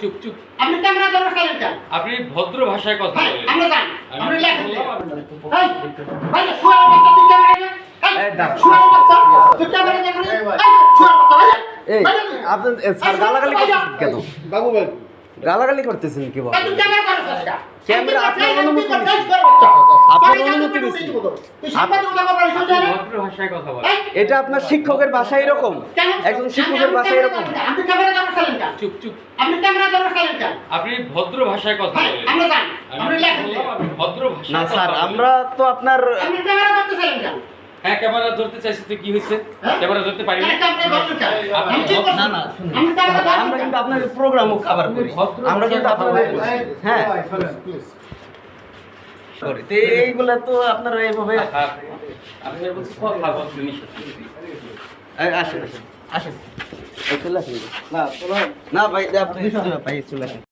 চুপ চুপ। আপনি ক্যামেরা ধরে সাইলেন্ট কেন? আপনি ভদ্র ভাষায় কথা বলেন। আমরা জান। আমি আপনি লেখেন এই ভাই শুয়ার বাচ্চা তুই ক্যামেরা নে এই শুয়ার বাচ্চা তুই ক্যামেরা নে এই শুয়ার বাচ্চা ভাই এই আপনি স্যার গালাগালি করতেছেন কেন? বাবু ভাই। গালাগালি করতেছেন কি বাবা তুই ক্যামেরা ধরে সাইলেন্ট ক্যামেরা আপনার অনুমতি। আপনার অনুমতি নিচ্ছি। তুই সাংবাদিকতা করবার এসব ভদ্র ভাষায় কথা বলেন। এটা আপনার শিক্ষকের বাসা এরকম। একজন শিক্ষকের বাসা এরকম। চুপ চুপ। আপনি ক্যামেরা ধরে সাইলেন্ট কেন? আপনি ভদ্র ভাষায় কথা হ্যাঁ বলেন। আমরা জান আপনি লেখেন ভদ্র না স্যার আমরা তো আপনার আপনি ক্যামেরা ধরতে সাইলেন্ট কেন? হ্যাঁ ক্যামেরা ধরতে চাইছি তো কি হয়েছে হ্যাঁ? ক্যামেরা ধরতে পারি না? না, আমরা কিন্তু আপনার প্রোগ্রামও কভার করি। আমরা কিন্তু আপনাদের হ্যাঁ। তো এইগুলা তো আপনারা এইভাবে। এই, আসেন আসেন। আসেন। না ভাই আপনি ভাই